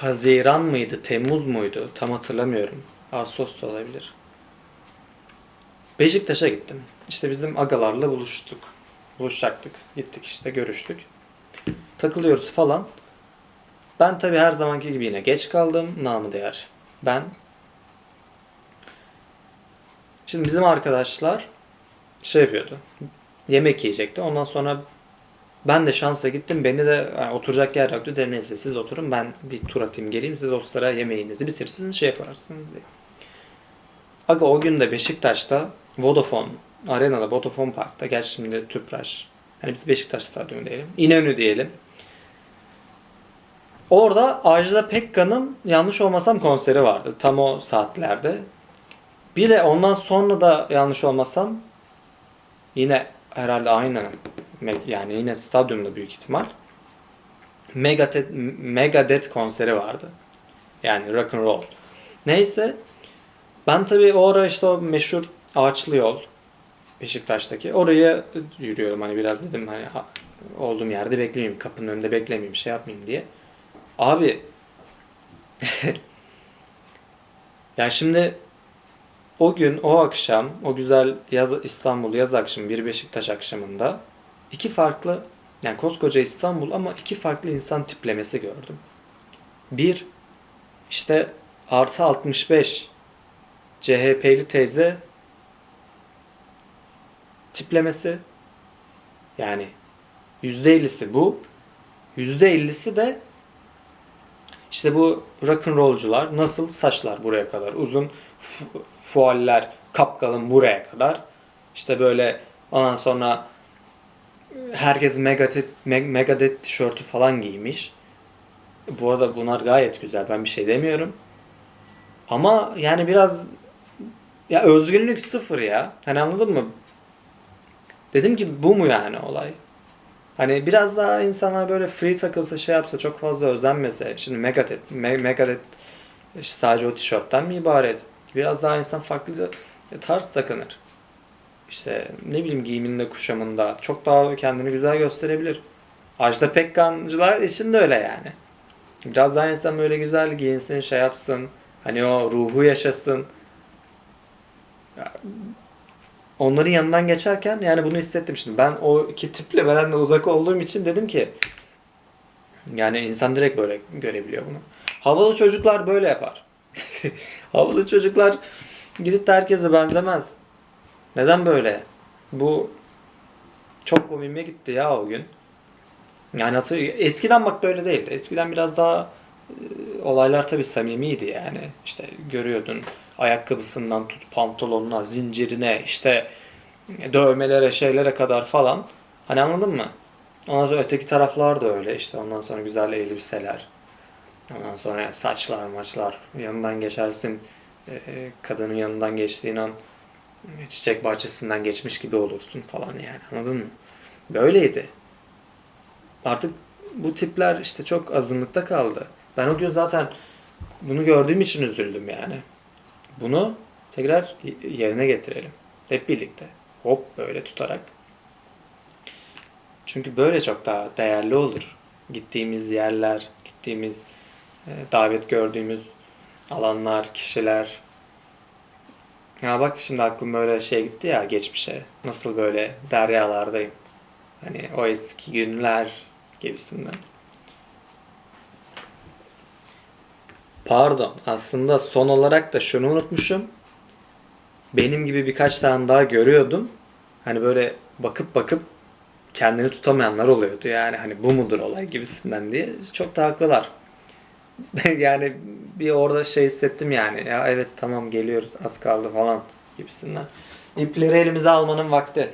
Haziran mıydı, Temmuz muydu? Tam hatırlamıyorum. Ağustos da olabilir. Beşiktaş'a gittim. İşte bizim agalarla buluştuk. Buluşacaktık. Gittik işte görüştük. Takılıyoruz falan. Ben tabii her zamanki gibi yine geç kaldım. Namı değer. Ben. Şimdi bizim arkadaşlar şey yapıyordu. Yemek yiyecekti. Ondan sonra ben de şansla gittim. Beni de yani oturacak yer yoktu. Dedim neyse siz oturun. Ben bir tur atayım geleyim. Siz dostlara yemeğinizi bitirirsiniz. Şey yaparsınız diye. Aga o gün de Beşiktaş'ta Vodafone Arena'da Vodafone Park'ta gel şimdi Tüpraş. Hani biz Beşiktaş stadyumu diyelim. İnönü diyelim. Orada Ajda Pekkan'ın yanlış olmasam konseri vardı. Tam o saatlerde. Bir de ondan sonra da yanlış olmasam yine herhalde aynı me- yani yine stadyumda büyük ihtimal Megadeth, Megadeth konseri vardı. Yani rock and roll. Neyse ben tabii o ara işte o meşhur ağaçlı yol Beşiktaş'taki oraya yürüyorum hani biraz dedim hani ha- olduğum yerde beklemeyeyim kapının önünde beklemeyeyim şey yapmayayım diye. Abi ya şimdi o gün o akşam o güzel yaz İstanbul yaz akşamı bir Beşiktaş akşamında iki farklı yani koskoca İstanbul ama iki farklı insan tiplemesi gördüm. Bir işte artı 65 CHP'li teyze tiplemesi. Yani %50'si bu. %50'si de işte bu rock'n'rollcular nasıl saçlar buraya kadar uzun fu- fualler kapkalın buraya kadar işte böyle ondan sonra herkes Megadeth, Me- Megadeth tişörtü falan giymiş. Bu arada bunlar gayet güzel ben bir şey demiyorum. Ama yani biraz ya özgünlük sıfır ya. Hani anladın mı? Dedim ki bu mu yani olay? Hani biraz daha insanlar böyle free takılsa şey yapsa çok fazla özenmese. Şimdi Megadeth, Me- Megadeth sadece o tişörtten mi ibaret? Biraz daha insan farklı tarz takınır. İşte ne bileyim giyiminde kuşamında çok daha kendini güzel gösterebilir. Ajda Pekkancılar için de öyle yani. Biraz daha insan böyle güzel giyinsin, şey yapsın. Hani o ruhu yaşasın. Ya, Onların yanından geçerken yani bunu hissettim şimdi. Ben o iki tiple benden de uzak olduğum için dedim ki yani insan direkt böyle görebiliyor bunu. Havalı çocuklar böyle yapar. Havalı çocuklar gidip de herkese benzemez. Neden böyle? Bu çok komiğime gitti ya o gün. Yani hatır, eskiden bak böyle değildi. Eskiden biraz daha e, olaylar tabii samimiydi yani. İşte görüyordun ayakkabısından tut pantolonuna, zincirine, işte dövmelere, şeylere kadar falan. Hani anladın mı? Ondan sonra öteki taraflar da öyle. İşte ondan sonra güzel elbiseler. Ondan sonra saçlar, maçlar. Yanından geçersin. e, Kadının yanından geçtiğin an e, çiçek bahçesinden geçmiş gibi olursun falan yani. Anladın mı? Böyleydi. Artık bu tipler işte çok azınlıkta kaldı. Ben o gün zaten bunu gördüğüm için üzüldüm yani. Bunu tekrar yerine getirelim. Hep birlikte. Hop böyle tutarak. Çünkü böyle çok daha değerli olur. Gittiğimiz yerler, gittiğimiz e, davet gördüğümüz alanlar, kişiler. Ya bak şimdi aklım böyle şey gitti ya geçmişe. Nasıl böyle deryalardayım. Hani o eski günler gibisinden. Pardon. Aslında son olarak da şunu unutmuşum. Benim gibi birkaç tane daha görüyordum. Hani böyle bakıp bakıp kendini tutamayanlar oluyordu. Yani hani bu mudur olay gibisinden diye. Çok da haklılar. yani bir orada şey hissettim yani. Ya evet tamam geliyoruz az kaldı falan gibisinden. İpleri elimize almanın vakti.